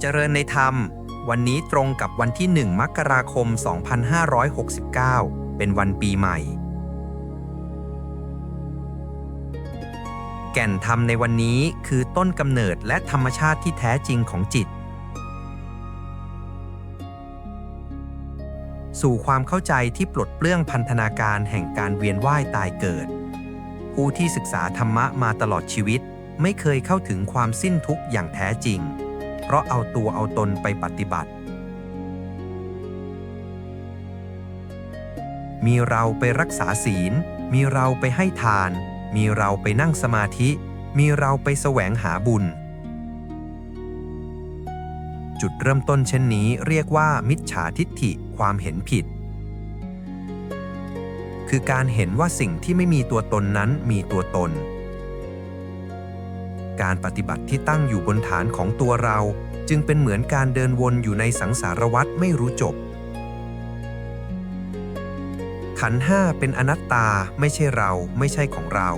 เจริญในธรรม วันนี้ตรงกับวันที่ 1 มกราคม 2569 เป็นวันปีใหม่ แก่นธรรมในวันนี้คือต้นกำเนิดและธรรมชาติที่แท้จริงของจิต สู่ความเข้าใจที่ปลดเปลื้องพันธนาการแห่งการเวียนว่ายตายเกิด ผู้ที่ศึกษาธรรมะมาตลอดชีวิตไม่เคยเข้าถึงความสิ้นทุกข์อย่างแท้จริง เพราะเอาตัวเอาตนไปปฏิบัติ มีเราไปรักษาศีล มีเราไปให้ทาน มีเราไปนั่งสมาธิ มีเราไปแสวงหาบุญ จุดเริ่มต้นเช่นนี้เรียกว่า มิจฉาทิฏฐิความเห็นผิด คือการเห็นว่าสิ่งที่ไม่มีตัวตนนั้นมีตัวตน การปฏิบัติที่ตั้งอยู่บนฐานของตัวเรา จึงเป็นเหมือนการเดินวนอยู่ในสังสารวัฏไม่รู้จบ ขันห้าเป็นอนัตตาไม่ใช่เราไม่ใช่ของเรา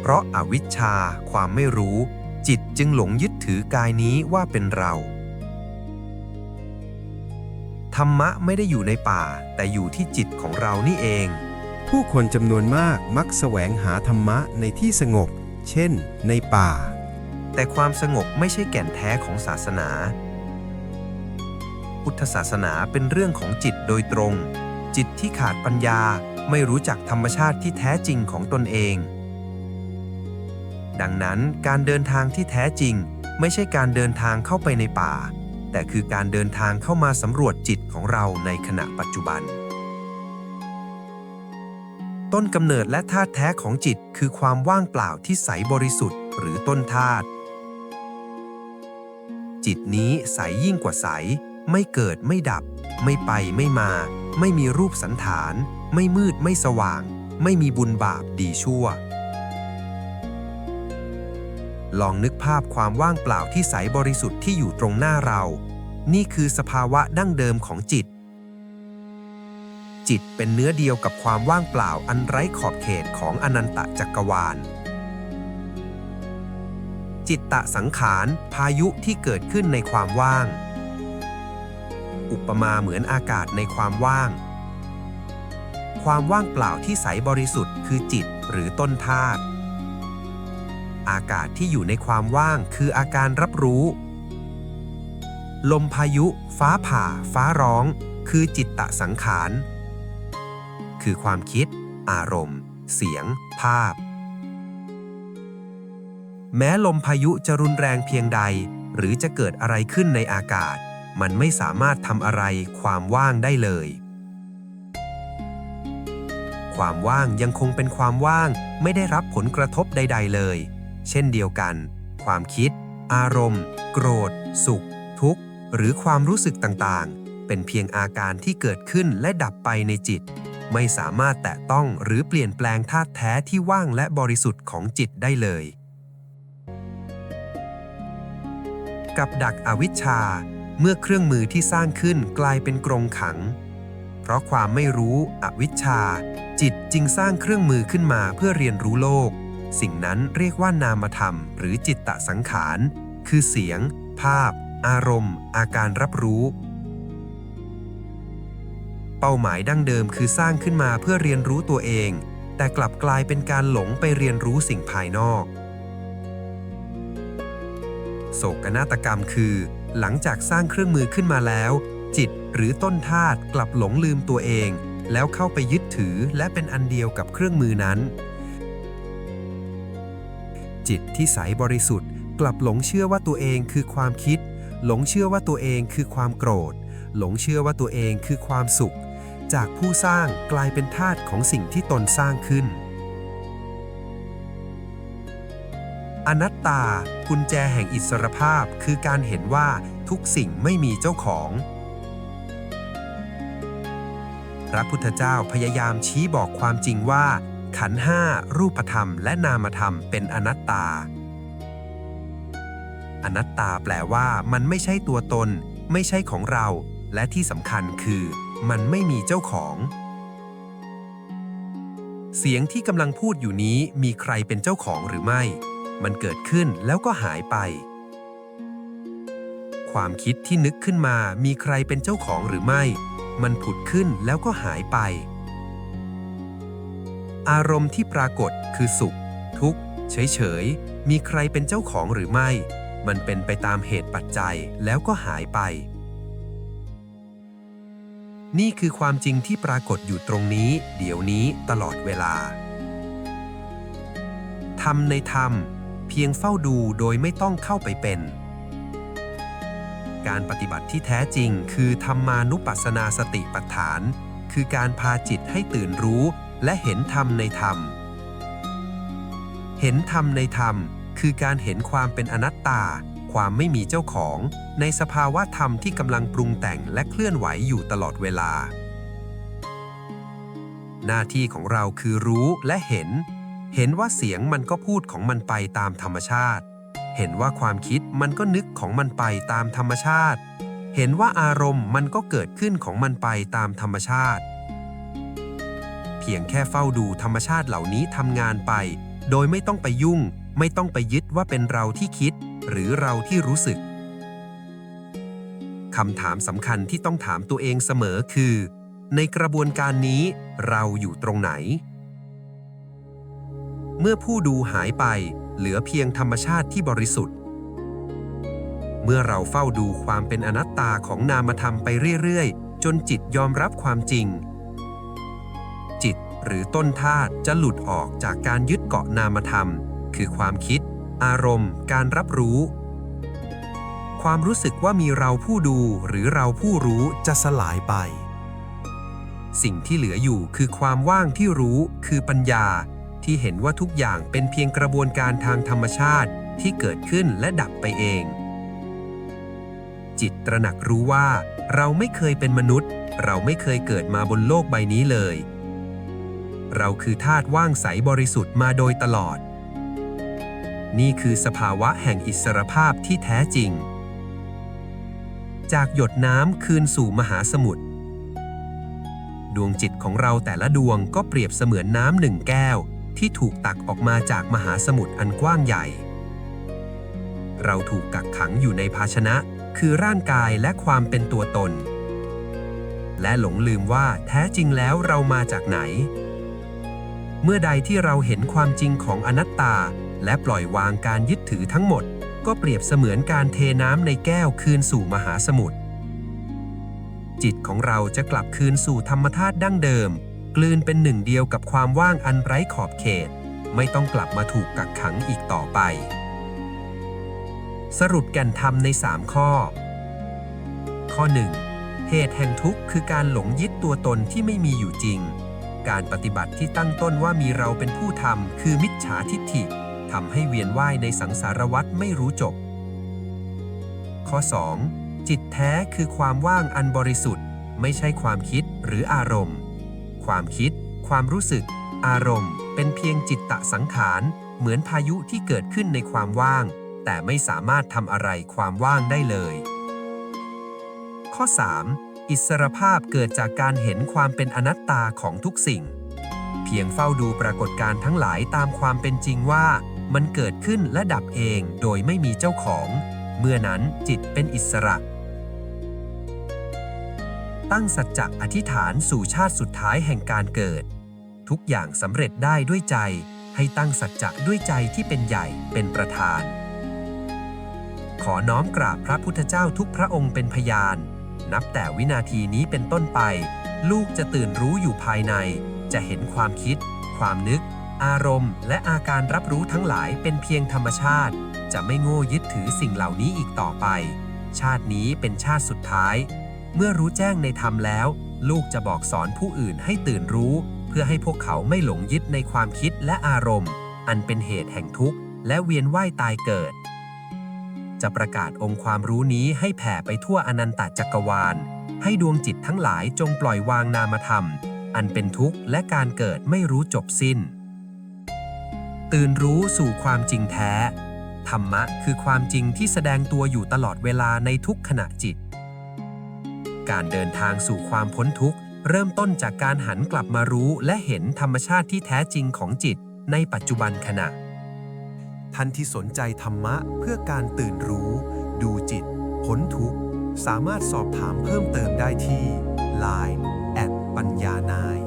เพราะอาวิชชาความไม่รู้ จิตจึงหลงยึดถือกายนี้ว่าเป็นเรา ธรรมะไม่ได้อยู่ในป่า แต่อยู่ที่จิตของเรานี่เอง ผู้คนจำนวนมากมักแสวงหาธรรมะในที่สงบเช่นในป่า แต่ความสงบไม่ใช่แก่นแท้ของศาสนา พุทธศาสนาเป็นเรื่องของจิตโดยตรง จิตที่ขาดปัญญาไม่รู้จักธรรมชาติที่แท้จริงของตนเอง ดังนั้นการเดินทางที่แท้จริง ไม่ใช่การเดินทางเข้าไปในป่า แต่คือการเดินทางเข้ามาสำรวจจิตของเราในขณะปัจจุบัน ต้นกำเนิดและธาตุแท้ของจิตคือความว่างเปล่าที่ใสบริสุทธิ์หรือต้นธาตุ จิตนี้ใสยิ่งกว่าใส ไม่เกิดไม่ดับ ไม่ไปไม่มา ไม่มีรูปสันฐาน ไม่มืดไม่สว่าง ไม่มีบุญบาปดีชั่ว ลองนึกภาพความว่างเปล่าที่ใสบริสุทธิ์ที่อยู่ตรงหน้าเรา นี่คือสภาวะดั้งเดิมของจิต จิตเป็นเนื้อเดียวกับความว่างเปล่าอันไร้ขอบเขตของอนันตจักรวาล จิตตะสังขาร พายุที่เกิดขึ้นในความว่าง อุปมาเหมือนอากาศในความว่าง ความว่างเปล่าที่ใสบริสุทธิ์คือจิตหรือต้นธาตุ อากาศที่อยู่ในความว่างคืออาการรับรู้ ลมพายุ ฟ้าผ่า ฟ้าร้อง คือจิตตะสังขาร คือความคิด อารมณ์ เสียง ภาพ แม้ลมพายุจะรุนแรงเพียงใด หรือจะเกิดอะไรขึ้นในอากาศ มันไม่สามารถทำอะไรความว่างได้เลย ความว่างยังคงเป็นความว่างไม่ได้รับผลกระทบใด ๆเลย เช่นเดียวกัน ความคิด อารมณ์ โกรธ สุข ทุกข์ หรือความรู้สึกต่างๆ เป็นเพียงอาการที่เกิดขึ้นและดับไปในจิต ไม่สามารถแตะต้องหรือเปลี่ยนแปลงธาตุแท้ที่ว่างและบริสุทธิ์ของจิตได้เลย กับดักอวิชชา เมื่อเครื่องมือที่สร้างขึ้นกลายเป็นกรงขัง เพราะความไม่รู้อวิชชา จิตจึงสร้างเครื่องมือขึ้นมาเพื่อเรียนรู้โลก สิ่งนั้นเรียกว่านามธรรม หรือจิตตสังขาร คือเสียง ภาพ อารมณ์ อาการรับรู้ เป้าหมายดั้งเดิมคือสร้างขึ้นมาเพื่อเรียนรู้ตัวเอง แต่กลับกลายเป็นการหลงไปเรียนรู้สิ่งภายนอก โศกนาฏกรรมคือ หลังจากสร้างเครื่องมือขึ้นมาแล้ว จิตหรือต้นธาตุกลับหลงลืมตัวเอง แล้วเข้าไปยึดถือและเป็นอันเดียวกับเครื่องมือนั้น จิตที่ใสบริสุทธิ์ กลับหลงเชื่อว่าตัวเองคือความคิด หลงเชื่อว่าตัวเองคือความโกรธ หลงเชื่อว่าตัวเองคือความสุข จากผู้สร้างกลายเป็นทาสของสิ่งที่ตนสร้างขึ้น อนัตตา กุญแจแห่งอิสรภาพคือการเห็นว่าทุกสิ่งไม่มีเจ้าของ พระพุทธเจ้าพยายามชี้บอกความจริงว่า ขันห้ารูปธรรมและนามธรรมเป็นอนัตตา อนัตตาแปลว่ามันไม่ใช่ตัวตน ไม่ใช่ของเรา และที่สำคัญคือ มันไม่มีเจ้าของ เสียงที่กำลังพูดอยู่นี้มีใครเป็นเจ้าของหรือไม่ มันเกิดขึ้นแล้วก็หายไป ความคิดที่นึกขึ้นมามีใครเป็นเจ้าของหรือไม่ มันผุดขึ้นแล้วก็หายไป อารมณ์ที่ปรากฏคือสุข ทุกข์ เฉยๆ มีใครเป็นเจ้าของหรือไม่ มันเป็นไปตามเหตุปัจจัยแล้วก็หายไป นี่คือความจริงที่ปรากฏอยู่ตรงนี้ เดี๋ยวนี้ตลอดเวลาทำในธรรม เพียงเฝ้าดูโดยไม่ต้องเข้าไปเป็น การปฏิบัติที่แท้จริงคือธรรมานุปัสสนาสติปัฏฐาน คือการพาจิตให้ตื่นรู้และเห็นธรรมในธรรม เห็นธรรมในธรรม คือการเห็นความเป็นอนัตตา ความไม่มีเจ้าของ ในสภาวะธรรมที่กำลังปรุงแต่งและเคลื่อนไหวอยู่ตลอดเวลา หน้าที่ของเราคือรู้และเห็น เห็นว่าเสียงมันก็พูดของมันไปตามธรรมชาติ เห็นว่าความคิดมันก็นึกของมันไปตามธรรมชาติ เห็นว่าอารมณ์มันก็เกิดขึ้นของมันไปตามธรรมชาติ เพียงแค่เฝ้าดูธรรมชาติเหล่านี้ทำงานไป โดยไม่ต้องไปยุ่ง ไม่ต้องไปยึดว่าเป็นเราที่คิด หรือเราที่รู้สึกคำถามสำคัญที่ต้องถามตัวเองเสมอคือ ในกระบวนการนี้เราอยู่ตรงไหน เมื่อผู้ดูหายไปเหลือเพียงธรรมชาติที่บริสุทธิ์ เมื่อเราเฝ้าดูความเป็นอนัตตาของนามธรรมไปเรื่อยๆ จนจิตยอมรับความจริง จิตหรือต้นธาตุจะหลุดออกจากการยึดเกาะนามธรรม คือความคิด อารมณ์ การรับรู้ ความรู้สึกว่ามีเราผู้ดูหรือเราผู้รู้จะสลายไป สิ่งที่เหลืออยู่คือความว่างที่รู้คือปัญญา ที่เห็นว่าทุกอย่างเป็นเพียงกระบวนการทางธรรมชาติที่เกิดขึ้นและดับไปเอง จิตตระหนักรู้ว่า เราไม่เคยเป็นมนุษย์ เราไม่เคยเกิดมาบนโลกใบนี้เลย เราคือธาตุว่างใสบริสุทธิ์มาโดยตลอด นี่คือสภาวะแห่งอิสรภาพที่แท้จริง จากหยดน้ำคืนสู่มหาสมุทรดวงจิตของเราแต่ละดวงก็เปรียบเสมือนน้ำหนึ่งแก้ว ที่ถูกตักออกมาจากมหาสมุทรอันกว้างใหญ่ เราถูกกักขังอยู่ในภาชนะ คือร่างกายและความเป็นตัวตน และหลงลืมว่าแท้จริงแล้วเรามาจากไหน เมื่อใดที่เราเห็นความจริงของอนัตตา และปล่อยวางการยึดถือทั้งหมด ก็เปรียบเสมือนการเทน้ำในแก้วคืนสู่มหาสมุทรจิตของเราจะกลับคืนสู่ธรรมธาตุดั้งเดิม กลืนเป็นหนึ่งเดียวกับความว่างอันไร้ขอบเขต ไม่ต้องกลับมาถูกกักขังอีกต่อไป สรุปแก่นธรรมใน 3 ข้อ ข้อ 1. เหตุแห่งทุกข์คือการหลงยึดตัวตนที่ไม่มีอยู่จริง การปฏิบัติที่ตั้งต้นว่ามีเราเป็นผู้ทำคือมิจฉาทิฏฐิทำให้เวียนว่ายในสังสารวัฏไม่รู้จบ ข้อ 2. จิตแท้คือความว่างอันบริสุทธิ์ ไม่ใช่ความคิดหรืออารมณ์ ความคิด ความรู้สึก อารมณ์ เป็นเพียงจิตตะสังขาร เหมือนพายุที่เกิดขึ้นในความว่าง แต่ไม่สามารถทำอะไรความว่างได้เลย ข้อ 3. อิสรภาพเกิดจากการเห็นความเป็นอนัตตาของทุกสิ่ง เพียงเฝ้าดูปรากฏการณ์ทั้งหลายตามความเป็นจริงว่ามันเกิดขึ้นและดับเองโดยไม่มีเจ้าของ เมื่อนั้นจิตเป็นอิสระ ตั้งสัจจะอธิษฐานสู่ชาติสุดท้ายแห่งการเกิด ทุกอย่างสำเร็จได้ด้วยใจ ให้ตั้งสัจจะด้วยใจที่เป็นใหญ่เป็นประธาน ขอน้อมกราบพระพุทธเจ้าทุกพระองค์เป็นพยาน นับแต่วินาทีนี้เป็นต้นไป ลูกจะตื่นรู้อยู่ภายใน จะเห็นความคิด ความนึก อารมณ์ และอาการรับรู้ทั้งหลายเป็นเพียงธรรมชาติ จะไม่โง่ยึดถือสิ่งเหล่านี้อีกต่อไป ชาตินี้เป็นชาติสุดท้าย เมื่อรู้แจ้งในธรรมแล้ว ลูกจะบอกสอนผู้อื่นให้ตื่นรู้ เพื่อให้พวกเขาไม่หลงยึดในความคิดและอารมณ์ อันเป็นเหตุแห่งทุกข์ และเวียนว่ายตายเกิด จะประกาศองค์ความรู้นี้ให้แผ่ไปทั่วอนันตจักรวาล ให้ดวงจิตทั้งหลายจงปล่อยวางนามธรรม อันเป็นทุกข์และการเกิดไม่รู้จบสิ้น ตื่นรู้สู่ความจริงแท้ ธรรมะคือความจริงที่แสดงตัวอยู่ตลอดเวลาในทุกขณะจิต การเดินทางสู่ความพ้นทุกข์ เริ่มต้นจากการหันกลับมารู้และเห็นธรรมชาติที่แท้จริงของจิตในปัจจุบันขณะ ท่านที่สนใจธรรมะเพื่อการตื่นรู้ ดูจิต พ้นทุกข์ สามารถสอบถามเพิ่มเติมได้ที่ Line แอดปัญญานาย